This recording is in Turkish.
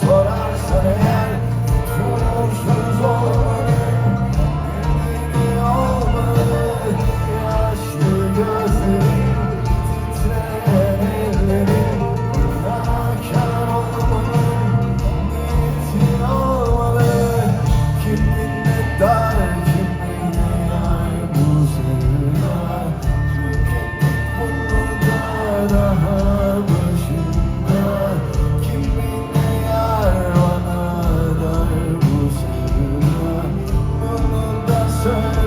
sorarsan eğer